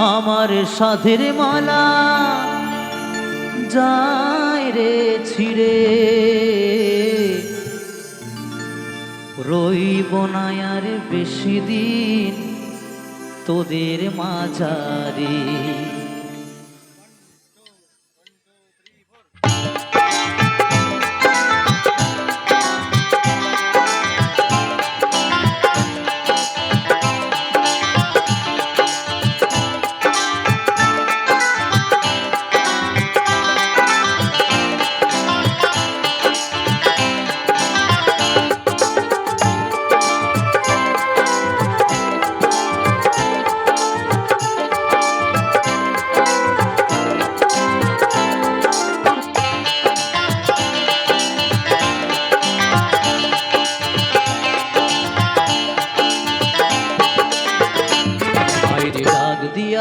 আমার সাধের মালা যায় রে ছিড়ে। রইব না আর বেশি দিন তোদের মাঝারে।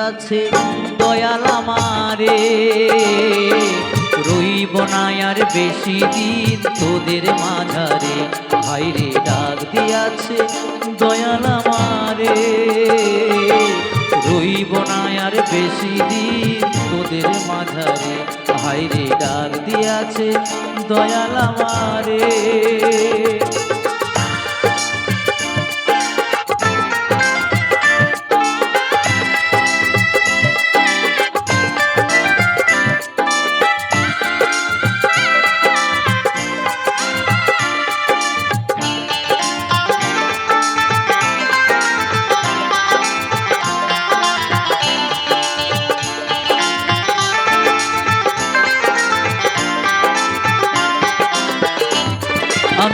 দিয়াছে দয়াল আমারে। রইব না আর বেশি দিন তোদের মাঝারে। ভাইরে ডাক দিয়াছে, দয়াল আমারে। রইব না আর বেশি দিন তোদের মাঝারে। ভাইরে ডাক দিয়াছে, দয়াল আমারে।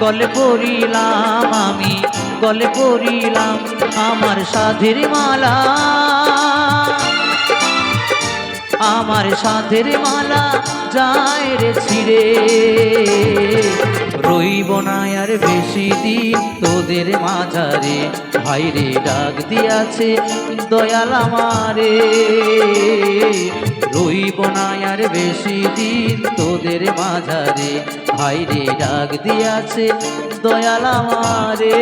গলে পড়িলাম আমি, গলে পড়িলাম আমার সাধের মালা। আমার সাধের মালা যায় রে ছিড়ে। রইব না আর বেশি দিন তোদের মাঝারে ভাইরে ডাক দিয়াছে দয়াল আমারে। রইব না আর বেশি দিন তোদের মাঝারে ভাইরে ডাক দিয়াছে দয়াল আমারে।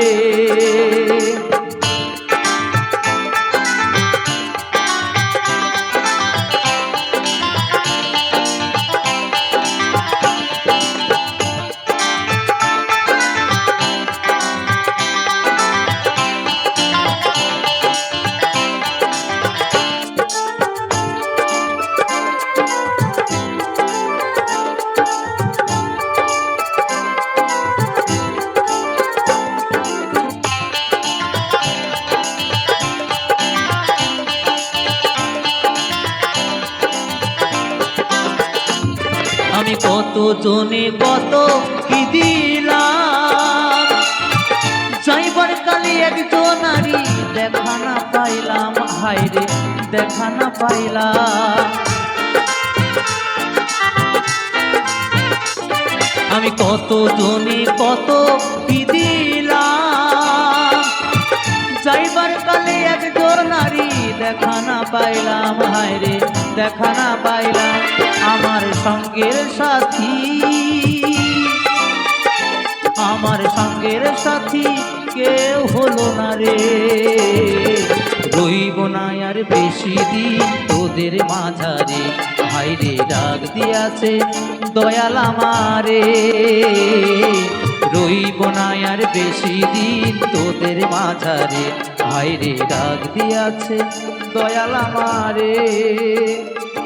আমি কত জনে কত কি দিলাম? যাইবার কালে একজন নারী দেখা না পাইলাম হাইরে দেখা না পাইলাম। আমি কত জনে কত কি দেখা না পাইলাম হায়রে দেখা না পাইলাম আমার সঙ্গের সাথী। আমার সঙ্গের সাথী কেউ হলো না রে। রইব না আর বেশি দিন তোদের মাঝারে। ভাইরে ডাক দিয়াছে দয়াল আমারে। রইব না আর বেশি দিন তোদের মাঝারে। ভাইরে ডাক দিয়াছে দয়াল আমারে।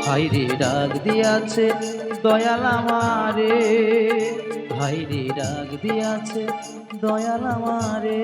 হাইরে ডাক দিয়াছে দয়াল আমারে। হাইরে ডাক দিয়াছে দয়াল আমারে।